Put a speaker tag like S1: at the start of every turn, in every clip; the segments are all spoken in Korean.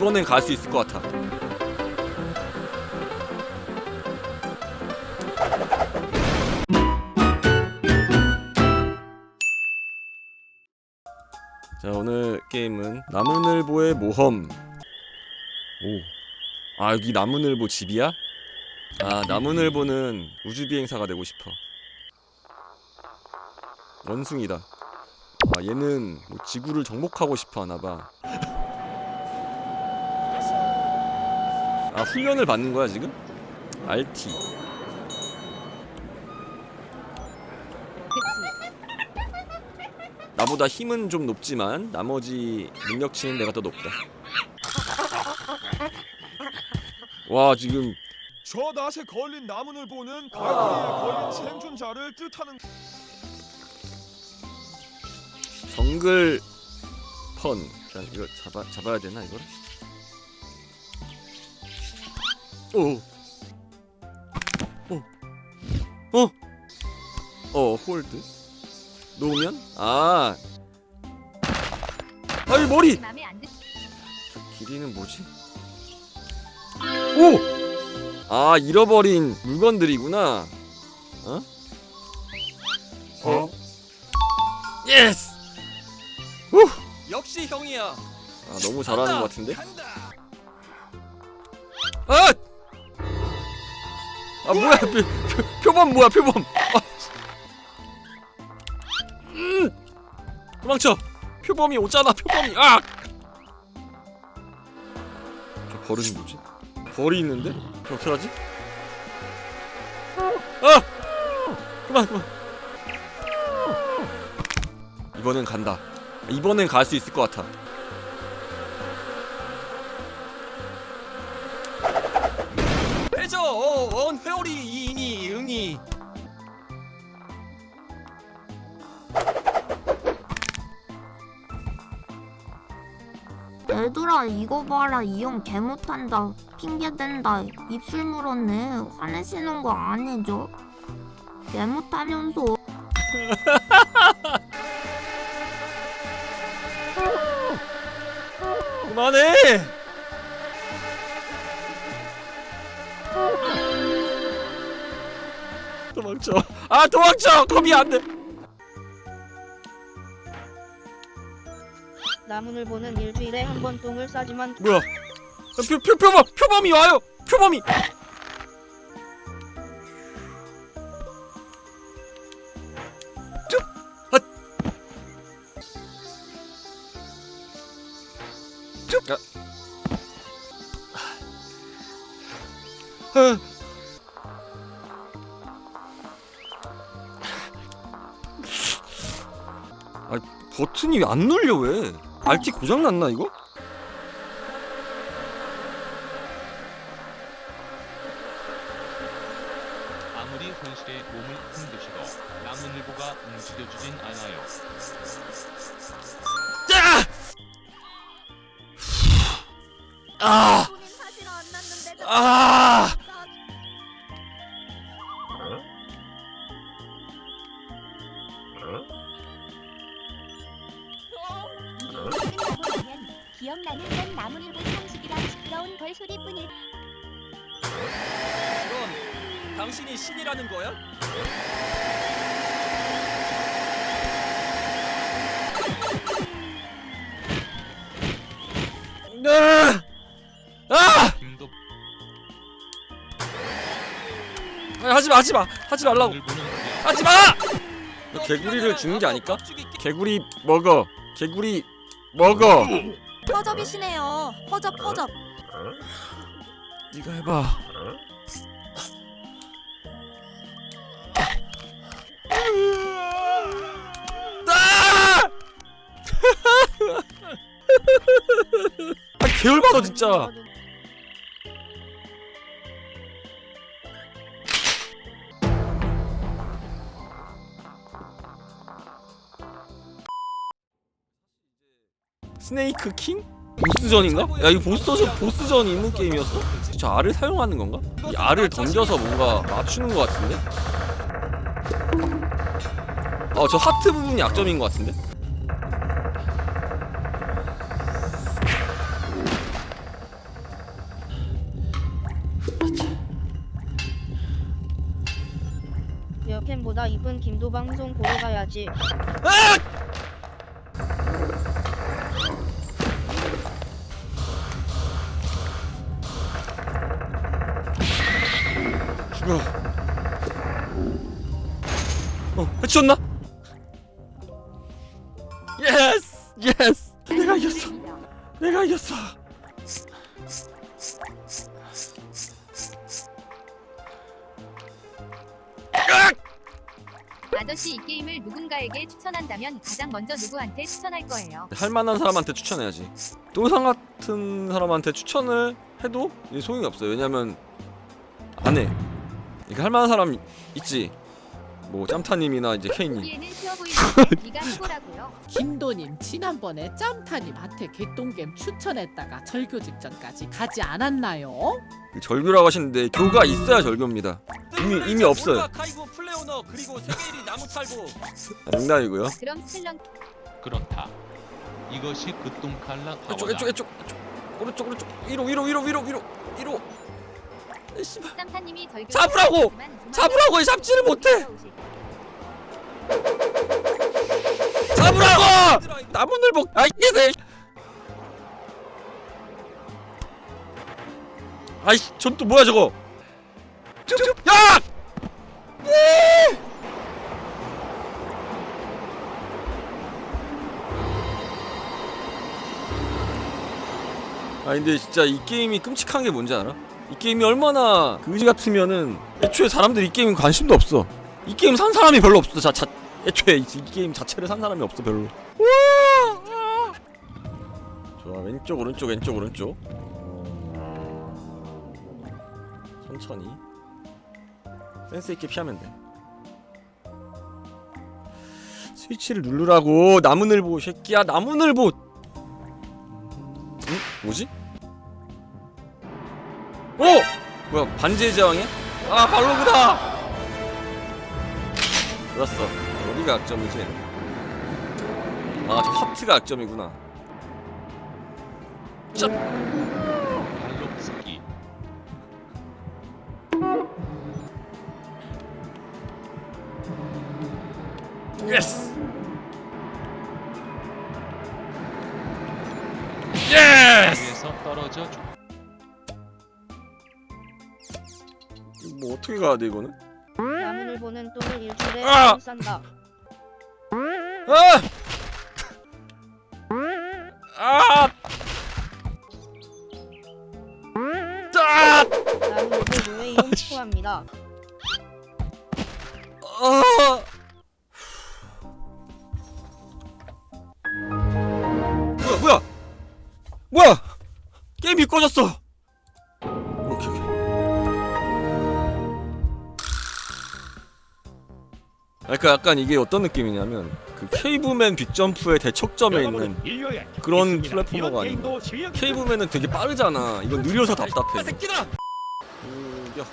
S1: 이번엔 갈 수 있을 것 같아. 자 오늘 게임은 나무늘보의 모험. 오. 아 여기 나무늘보 집이야? 아 나무늘보는 우주 비행사가 되고 싶어. 원숭이다. 아 얘는 뭐 지구를 정복하고 싶어 하나 봐. 아 훈련을 받는 거야 지금? RT. 나보다 힘은 좀 높지만 나머지 능력치는 내가 더 높다. 와 지금
S2: 저 낫에 걸린 나무늘 보는 갈고리에 걸린 생존자를 뜻하는
S1: 정글 펀 이거 잡아 잡아야 되나? 오. 오. 어. 어 홀드. 놓으면 아. 아이 머리. 저 길이는 뭐지? 오! 아 잃어버린 물건들이구나. 어? 어? 예스! 후! 역시 형이야. 아 너무 잘하는 것 같은데? 아! 아 뭐야 표, 표, 표 범 뭐야 표범? 아. 음! 도망쳐. 표범이 오잖아 표범이. 아! 저 벌은 뭐지? 벌이 있는데? 저 어떡하지? 아! 그만 그만 이번엔 간다 이번엔 갈 수 있을 것 같아
S3: 이거 봐라. 이형 개 못한다. 핑계댄다. 입술 물었네. 화내시는 거 아니죠? 개 못하면서.
S1: 그만해! 도망쳐. 아 도망쳐. 겁이 안 돼
S4: 나무늘 보는 일주일에 한 번 똥을 싸지만
S1: 뭐야? 표, 표, 표범 표범이 와요! 표범이! 아. 버튼이 왜안 눌려 왜 RT 고장 났나 이거?
S5: 아무리 현실에 몸을 흔드셔도 나무늘보가 움직여주진 않아요.
S1: 짜! 아!
S6: 벌소리뿐일
S1: 그럼 당신이 신이라는 거야? 아! 아!
S5: 힘도
S1: 아, 하지 마, 하지 마, 하지 말라고, 하지 마! 너 개구리를 죽는 게 아닐까? 개구리 먹어, 개구리 먹어.
S3: 허접이시네요 허접 허접
S1: 네가 해봐. 아! 아 개열받아 진짜. 스네이크 킹? 보스전인가? 야 이거 보스전 보스전 임무 게임이었어? 진짜 알을 사용하는 건가? 이 알을 던져서 뭔가 맞추는 것 같은데? 아, 어저 하트 부분이 약점인 것 같은데?
S4: 여캠보다 이쁜 김도 방송 보러 가야지.
S1: 아! 어, 해치웠나? 예스! 예스! 내가 이겼어. 내가 이겼어.
S6: 아저씨 이 게임을 누군가에게 추천한다면 가장 먼저 누구한테 추천할 거예요?
S1: 할 만한 사람한테 추천해야지. 동상 같은 사람한테 추천을 해도 이게 소용이 없어요. 왜냐면 안 해. 이게 할 만한 사람 있지. 뭐 짬타님이나 이제 케이님.
S6: 보기에는 쉬워 보이는데 네가 해보라고요.
S7: 김도님 지난번에 짬타님한테 개똥겜 추천했다가 절교 직전까지 가지 않았나요?
S1: 그 절교라고 하시는데 교가 있어야 절교입니다. 이미 이미 없어요.
S8: 카이고 플레오너 그리고 세계일이 나무 탈고
S1: 아, 농담이고요.
S6: 그럼 스텔런
S5: 그렇다. 이것이 그 똥칼라
S1: 이쪽
S5: 파워다.
S1: 이쪽 이쪽 이쪽 오른쪽 오른쪽 위로 위로 위로 위로 위로 위로. 에, 씨발. 잡으라고! 잡으라고 이 잡지를 못해. 잡으라고! 나무늘보 아 이게 아이씨 전또 뭐야 저거 쭉쭉 야! 네! 아 근데 진짜 이 게임이 끔찍한 게 뭔지 알아? 이 게임이 얼마나 그지 같으면은 애초에 사람들이 이 게임 관심도 없어. 이 게임 산 사람이 별로 없어. 자, 자 애초에 이, 이 게임 자체를 산 사람이 없어 별로! 좋아 왼쪽 오른쪽 왼쪽 오른쪽. 천천히. 센스 있게 피하면 돼. 스위치를 누르라고. 나무늘보 이 새끼야 나무늘보. 응? 뭐지? 뭐야 반지의 제왕이야? 아 발로그다! 좋았어 여기가 악점이지 아 저 하트가 악점이구나
S5: 발록 스키.
S1: 예스! 예스!
S5: 위에서 떨어져 죽.
S1: 뭐 어떻게 가야 돼 이거는?
S4: 나무를 보는 똥을 일주일에
S1: 아!
S4: 한번 싼다.
S1: 아! 아! 아!
S4: 나무를 이용 추구합니다.
S1: 아! 뭐야 뭐야 뭐야 게임이 꺼졌어 그러니까 약간 이게 어떤 느낌이냐면 그 케이브맨 빅점프의 대척점에 있는 그런 플랫포머가 아닌가? 케이브맨은 되게 빠르잖아. 이건 느려서 답답해. 유격.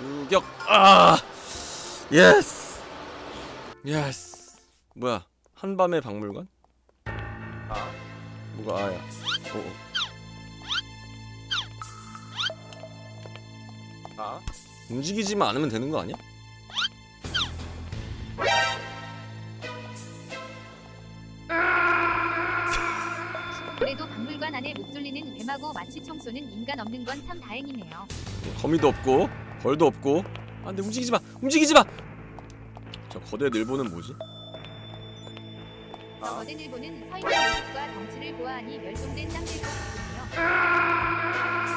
S1: 유격. 아! 예스 예스 뭐야? 한밤의 박물관? 아. 뭐가 아야? 어, 어. 아. 움직이지만 않으면 되는 거 아니야?
S6: 뱀하고 마취 청소는 인간 없는 건 참 다행이네요.
S1: 거미도 없고 벌도 없고 아 근데 움직이지 마 움직이지 마저 거대 늘보는 뭐지?
S6: 저 거대 일보는 서 있는 모습과 덩치를 보아하니 멸종된 짱들 것 같군요.
S1: 아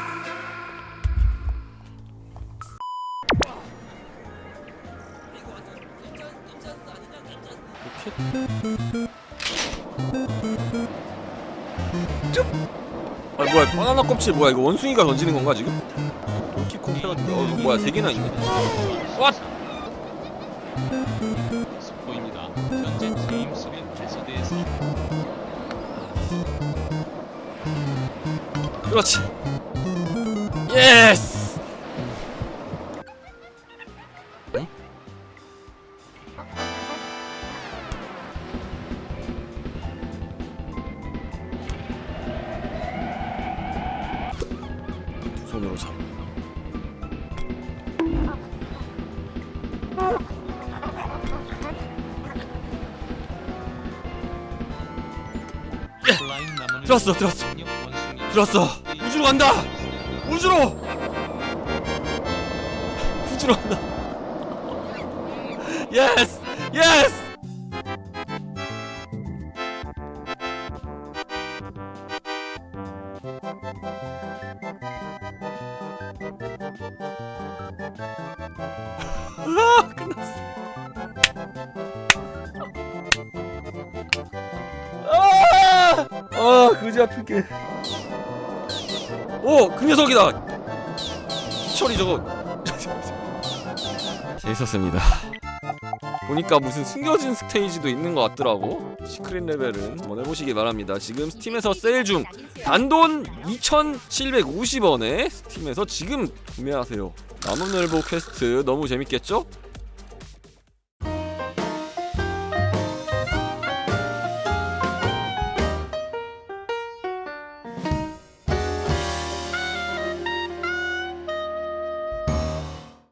S1: 바나나 껍질 뭐야 이거 원숭이가 던지는 건가 지금? 도키콩 해가지고 어 이거 뭐야 세 개나 있네 왓!
S5: 스포입니다. 현재 제임스 린 배서대에서
S1: 그렇지 예스 들었어, 들었어. 들었어. 우주로 간다. 우주로. 우주로 간다. 예스, 예스. 아, 그지 같은 게. 오, 그 녀석이다. 철이 저거. 재밌었습니다. 보니까 무슨 숨겨진 스테이지도 있는 것 같더라고. 시크릿 레벨은 한번 해보시기 바랍니다. 지금 스팀에서 세일 중 단돈 2,750원에 스팀에서 지금 구매하세요. 나무늘보 퀘스트 너무 재밌겠죠?